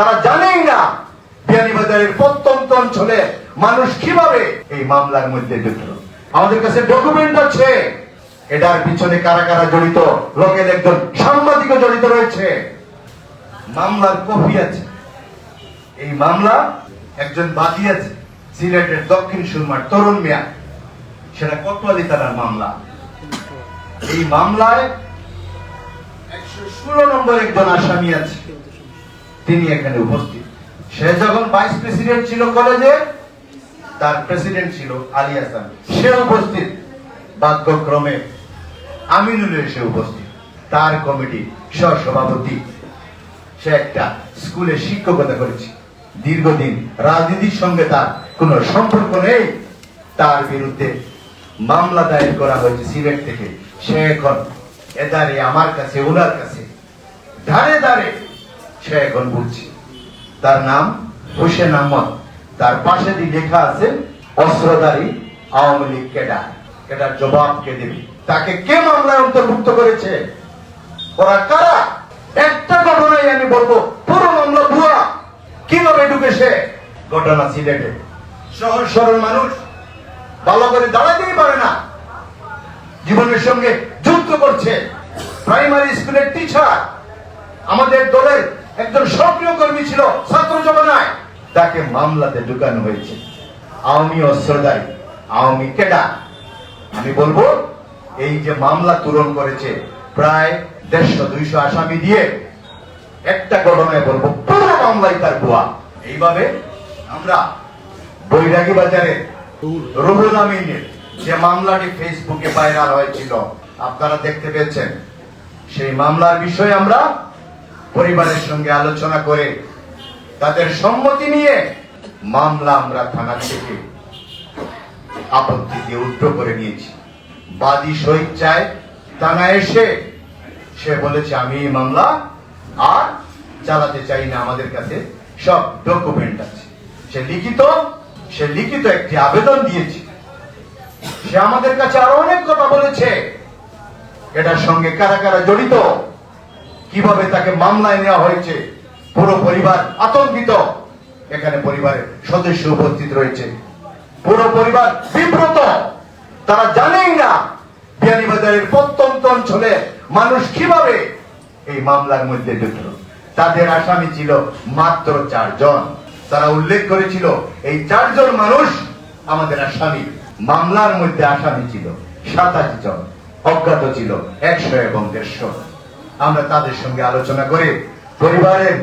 তারা জানেই না বিয়ানীবাজারের প্রত্যন্ত অঞ্চলে মানুষ কীভাবে এই মামলার মধ্যে ঢুকলো আমাদের কাছে ডকুমেন্ট আছে। এটার পিছনে কারা কারা জড়িত? লোকের একজন সাংবাদিকও জড়িত রয়েছে। মামলার কপি আছে। এই মামলা একজন বাদী আছে, সিলেটের দক্ষিণ সুরমার তরুণ মিয়া। সেটা কোতোয়ালি থানার মামলা। এই মামলায় একশো ষোলো নম্বর একজন আসামি আছে। তিনি এখানে উপস্থিত। সে যখন ভাইস প্রেসিডেন্ট ছিল কলেজে, তার প্রেসিডেন্ট ছিল আলী হাসান। সে উপস্থিত ভাগ্যক্রমে আমিনুল এসে উপস্থিত। তার কমিটি সহসভাপতি। সে একটা স্কুলে শিক্ষকতা করেছে। দীর্ঘদিন রাজনীতির সঙ্গে তার কোনো সম্পর্ক নেই। তার বিরুদ্ধে মামলা দায়ের করা হয়েছে সিলেট থেকে। সে এখন এদারে আমার কাছে, ওনার কাছে। ধারে ধারে সে এখন বুঝছে তার নাম হোসেন আহমদ। তার পাশে দিয়ে লেখা আছে, অস্ত্রধারী আওয়ামী লীগ কেডার এটার জবাব কে দেবে? তাকে কে মামলায় অন্তর্ভুক্ত করেছে? ওরা কারা? একটা ঘটনাই আমি বলব, পুরো মামলা ভুয়া। কীভাবে ঢুকেছে ঘটনা সিলেটে। সহজ সরল মানুষ, ভালো করে দাঁড়াতেই পারে না। জীবনের সঙ্গে যুদ্ধ করছে। প্রাইমারি স্কুলের টিচার আমাদের দলের একজন সক্রিয় কর্মী ছিল, ছাত্র জমানায়। তাকে মামলাতে ঢুকানো হয়েছে। আওয়ামী অস্ত্রদায়ী আওয়ামী কেডা আমি বলব, এই যে মামলা তুলন করেছে প্রায় দেড়শো দুইশো আসামি দিয়ে, একটা ঘটনায় বলব, পুরো মামলাই তার ভুয়া। এইভাবে আমরা বৈরাগী বাজারে, রুহুল আমিনের যে মামলাটি ফেসবুকে ভাইরাল হয়েছিল, আপনারা দেখতে পেয়েছেন। সেই মামলার বিষয়ে আমরা পরিবারের সঙ্গে আলোচনা করে তাদের সম্মতি নিয়ে মামলা আমরা থানা থেকে আপত্তি দিয়ে করে নিয়েছি। বাদী শহীদ চায়, থানা এসে সে বলেছে, আমি এই মামলা আর চালাতে চাই না, আমাদের কাছে সব ডকুমেন্ট আছে। সে লিখিত সে লিখিত একটি আবেদন দিয়েছে। সে আমাদের কাছে আরও অনেক কথা বলেছে। এটার সঙ্গে কারা কারা জড়িত? কীভাবে তাকে মামলায় নেওয়া হয়েছে, পুরো পরিবার আতঙ্কিত। এখানে পরিবারের সদস্য উপস্থিত রয়েছে। পুরো পরিবার বিব্রত। তারা জানেই না বিয়ানীবাজারের প্রত্যন্ত অঞ্চলে মানুষ কীভাবে এই মামলার মধ্যে ঢুকলো তাদের আসামি ছিল মাত্র চারজন। তারা উল্লেখ করেছিল, এই চারজন মানুষ আমাদের আসামি। মামলার মধ্যে আসামি ছিল সাতাশ জন অজ্ঞাত ছিল একশো এবং দেড়শো। আমরা তাদের সঙ্গে আলোচনা করে। পরিবারের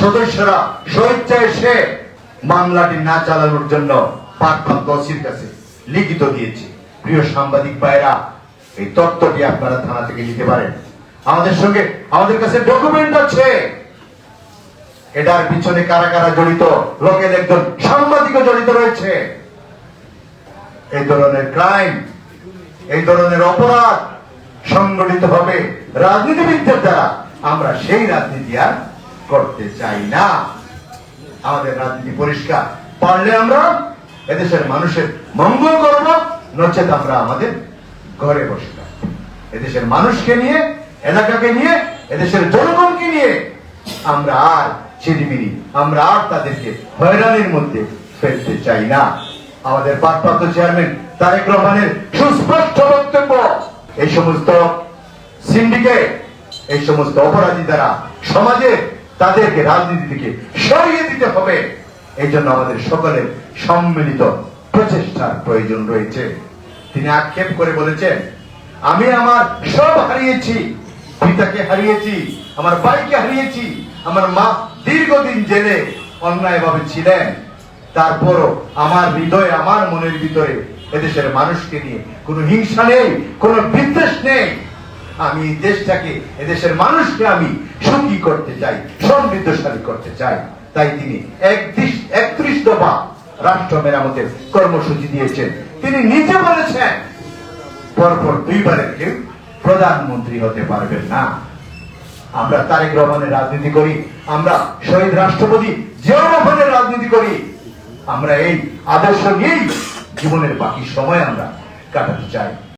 সদস্যরা স্বেচ্ছায় এসে মামলাটি না চালানোর জন্য পাটপান তহসিল কাছে লিখিত দিয়েছি। প্রিয় সাংবাদিক ভাইরা এই তত্ত্বটি আপনারা থানা থেকে নিতে পারেন। আমাদের সঙ্গে আমাদের কাছে ডকুমেন্ট আছে। এটার পিছনে কারা কারা জড়িত? লোকের একজন সাংবাদিকও জড়িত রয়েছে। এই ধরনের ক্রাইম এই ধরনের অপরাধ সংগঠিত হবে। রাজনীতিবিদদের দ্বারা আমরা সেই রাজনীতি আর করতে চাই না। আমাদের রাজনীতি পরিষ্কার। পারলে আমরা এদেশের মানুষের মঙ্গল করব, নচেত আমরা আমাদের ঘরে বসে এদেশের মানুষকে নিয়ে, এলাকাকে নিয়ে, এদেশের জনগণকে নিয়ে আমরা আর চিনিমিনি আমরা আর তাদেরকে হয়রানির মধ্যে ফেলতে চাই না। আমাদের ভারপ্রাপ্ত চেয়ারম্যান তারেক রহমানের সুস্পষ্ট বক্তব্য, এই সমস্ত সিন্ডিকেট, এই সমস্ত অপরাধী দ্বারা সমাজে তাদেরকে রাজনীতি থেকে সরিয়ে দিতে হবে। এই জন্য আমাদের সকলের সম্মিলিত প্রচেষ্টার প্রয়োজন রয়েছে। তিনি আক্ষেপ করে বলেছেন, আমি আমার সব হারিয়েছি, পিতাকে হারিয়েছি, আমার ভাইকে হারিয়েছি, আমার মা দীর্ঘদিন জেলে অন্যায়ভাবে ছিলেন। তারপরও আমার হৃদয়ে, আমার মনের ভিতরে এদেশের মানুষকে নিয়ে কোনো হিংসা নেই, কোনো বিদ্বেষ নেই। আমি এই দেশটাকে এদেশের মানুষকে আমি সুখী করতে চাই, সমৃদ্ধশালী করতে চাই। তাই তিনি একত্রিশ একত্রিশ দফা রাষ্ট্র মেরামতের কর্মসূচি দিয়েছেন। তিনি নিজে বলেছেন, পরপর দুইবারের কেউ প্রধানমন্ত্রী হতে পারবেন না। আমরা তারেক রহমানের রাজনীতি করি, আমরা শহীদ রাষ্ট্রপতি জিয়াউর রহমানের রাজনীতি করি। আমরা এই আদর্শ নিয়েই জীবনের বাকি সময় আমরা কাটাতে চাই।